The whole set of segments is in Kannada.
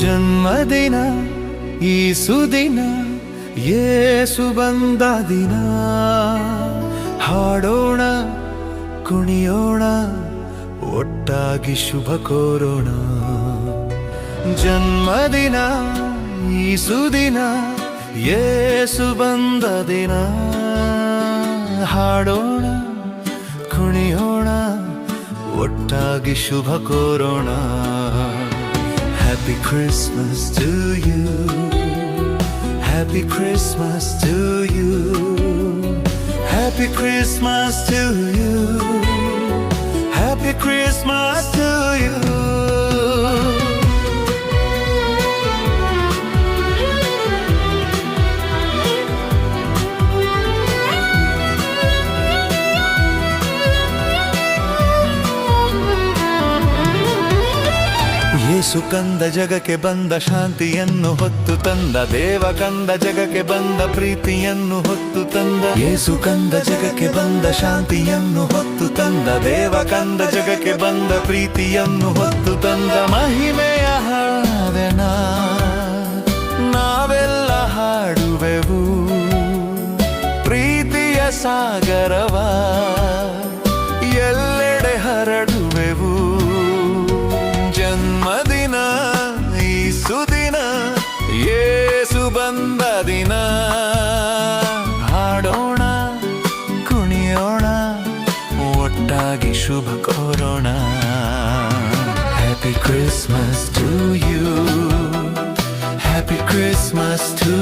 ಜನ್ಮದಿನ ಈ ಸುದಿನ ಏಸು ಬಂದ ದಿನ. ಹಾಡೋಣ, ಕುಣಿಯೋಣ, ಒಟ್ಟಾಗಿ ಶುಭ ಕೋರೋಣ. ಜನ್ಮದಿನ ಈ ಸುದಿನ ಏಸು ಬಂದ ದಿನ. ಹಾಡೋಣ, ಕುಣಿಯೋಣ, ಒಟ್ಟಾಗಿ ಶುಭ ಕೋರೋಣ. Happy Christmas to you happy Christmas to you happy Christmas to you Yesu ಕಂದ ಜಗಕ್ಕೆ ಬಂದ ಶಾಂತಿಯನ್ನು ಹೊತ್ತು ತಂದ, ದೇವ ಕಂದ ಜಗಕ್ಕೆ ಬಂದ ಪ್ರೀತಿಯನ್ನು ಹೊತ್ತು ತಂದ ಏಸು ಕಂದ ಜಗಕ್ಕೆ ಬಂದ ಶಾಂತಿಯನ್ನು ಹೊತ್ತು ತಂದ, ದೇವ ಕಂದ ಜಗಕ್ಕೆ ಬಂದ ಪ್ರೀತಿಯನ್ನು ಹೊತ್ತು ತಂದ. ಮಹಿಮೆಯ ಹಾಡೆನ ನಾವೆಲ್ಲ ಹಾಡುವೆವು. ಪ್ರೀತಿಯ ಸಾಗರವ? ಶುಭ ಕೋರೋಣ happy Christmas to you happy Christmas to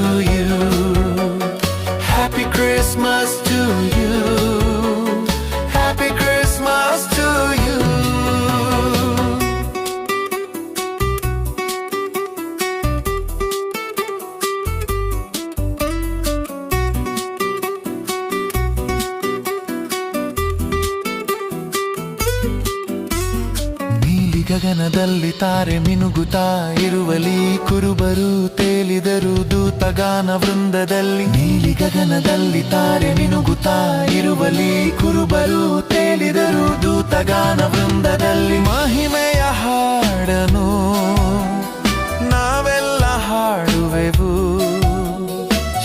ಗಗನದಲ್ಲಿ ತಾರೆ ಮಿನುಗುತ್ತಾ ಇರುವಲಿ ಕುರುಬರು ತೇಲಿದರು ದೂತಗಾನ ವೃಂದದಲ್ಲಿ. ನೀಲಿ ಗಗನದಲ್ಲಿ ತಾರೆ ಮಿನುಗುತ್ತಾ ಇರುವಲಿ ಕುರುಬರು ತೇಲಿದರು ದೂತಗಾನ ವೃಂದದಲ್ಲಿ. ಮಹಿಮೆಯ ಹಾಡನು, ನಾವೆಲ್ಲ ಹಾಡುವೆವು.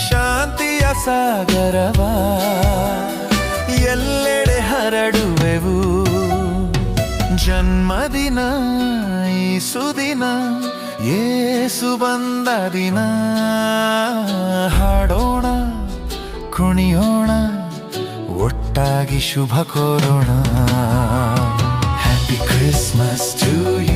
ಶಾಂತಿಯ ಸಾಗರವ, ಎಲ್ಲೆಡೆ ಹರಡುವೆವು. ಜನ್ಮದಿನ ಈ ಸುದಿನ ಏಸು ಬಂದ ದಿನ. ಹಾಡೋಣ, ಕುಣಿಯೋಣ, ಒಟ್ಟಾಗಿ ಶುಭ ಕೋರೋಣ. Happy Christmas to you